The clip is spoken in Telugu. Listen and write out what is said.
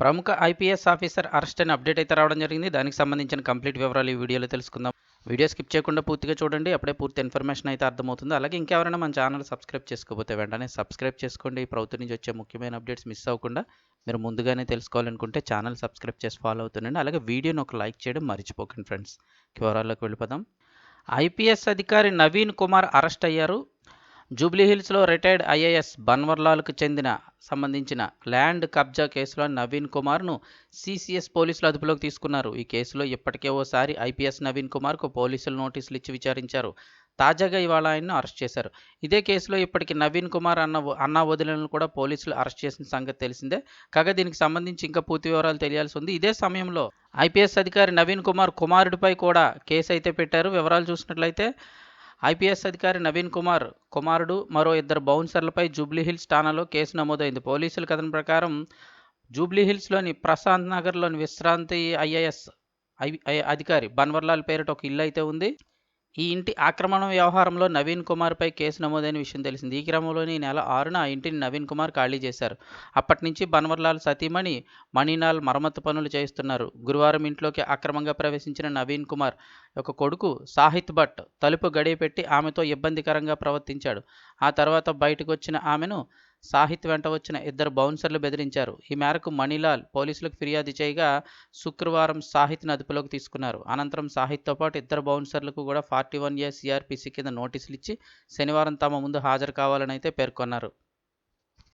ప్రముఖ ఐపీఎస్ ఆఫీసర్ అరెస్ట్ అని అప్డేట్ అయితే రావడం జరిగింది. దానికి సంబంధించిన కంప్లీట్ వివరాలు ఈ వీడియోలో తెలుసుకుందాం. వీడియో స్కిప్ చేయకుండా పూర్తిగా చూడండి. అప్పుడే పూర్తి ఇన్ఫర్మేషన్ అయితే అర్థమవుతుంది. అలాగే ఇంకెవరైనా మన ఛానల్ సబ్స్క్రైబ్ చేసుకోకపోతే వెంటనే సబ్స్క్రైబ్ చేసుకోండి. ప్రభుత్వం నుంచి వచ్చే ముఖ్యమైన అప్డేట్స్ మిస్ అవ్వకుండా మీరు ముందుగానే తెలుసుకోవాలనుకుంటే ఛానల్ సబ్స్క్రైబ్ చేసి ఫాలో అవుతుండండి. అలాగే వీడియోని ఒక లైక్ చేయడం మర్చిపోకండి ఫ్రెండ్స్. వివరాల్లోకి వెళ్ళిపోదాం. ఐపీఎస్ అధికారి నవీన్ కుమార్ అరెస్ట్ అయ్యారు. జూబ్లీహిల్స్లో రిటైర్డ్ ఐఏఎస్ బన్వర్లాల్కు చెందిన సంబంధించిన ల్యాండ్ కబ్జా కేసులో నవీన్ కుమార్ను సిసిఎస్ పోలీసులు అదుపులోకి తీసుకున్నారు. ఈ కేసులో ఇప్పటికే ఓసారి ఐపీఎస్ నవీన్ కుమార్కు పోలీసులు నోటీసులు ఇచ్చి విచారించారు. తాజాగా ఇవాళ ఆయన్ను అరెస్ట్ చేశారు. ఇదే కేసులో ఇప్పటికి నవీన్ కుమార్ అన్న అన్న వదిలను కూడా పోలీసులు అరెస్ట్ చేసిన సంగతి తెలిసిందే. కాగా దీనికి సంబంధించి ఇంకా పూర్తి వివరాలు తెలియాల్సి ఉంది. ఇదే సమయంలో ఐపీఎస్ అధికారి నవీన్ కుమార్ కుమారుడిపై కూడా కేసు అయితే పెట్టారు. వివరాలు చూసినట్లయితే ఐపీఎస్ అధికారి నవీన్ కుమార్ కుమారుడు మరో ఇద్దరు బౌన్సర్లపై జూబ్లీహిల్స్ ఠాణాలో కేసు నమోదైంది. పోలీసుల కథనం ప్రకారం జూబ్లీహిల్స్లోని ప్రశాంత్ నగర్లోని విశ్రాంతి ఐఏఎస్ అధికారి బన్వర్లాల్ పేరిట ఒక ఇల్లు అయితే ఉంది. ఈ ఇంటి ఆక్రమణ వ్యవహారంలో నవీన్ కుమార్పై కేసు నమోదైన విషయం తెలిసింది. ఈ క్రమంలోని ఈ నెల ఆరున ఆ ఇంటిని నవీన్ కుమార్ ఖాళీ చేశారు. అప్పటి నుంచి బన్వర్లాల్ సతీమణి మణినాల్ మరమ్మతు పనులు చేయిస్తున్నారు. గురువారం ఇంట్లోకి అక్రమంగా ప్రవేశించిన నవీన్ కుమార్ ఒక కొడుకు సాహిత్ భట్ తలుపు గడియపెట్టి ఆమెతో ఇబ్బందికరంగా ప్రవర్తించాడు. ఆ తర్వాత బయటకు వచ్చిన ఆమెను సాహిత్ వెంట వచ్చిన ఇద్దరు బౌన్సర్లు బెదిరించారు. ఈ మేరకు మణిలాల్ పోలీసులకు ఫిర్యాదు చేయగా శుక్రవారం సాహిత్ని అదుపులోకి తీసుకున్నారు. అనంతరం సాహిత్తో పాటు ఇద్దరు బౌన్సర్లకు కూడా ఫార్టీ వన్ ఏ సిఆర్పిసి కింద నోటీసులు ఇచ్చి శనివారం తమ ముందు హాజరు కావాలని అయితే పేర్కొన్నారు.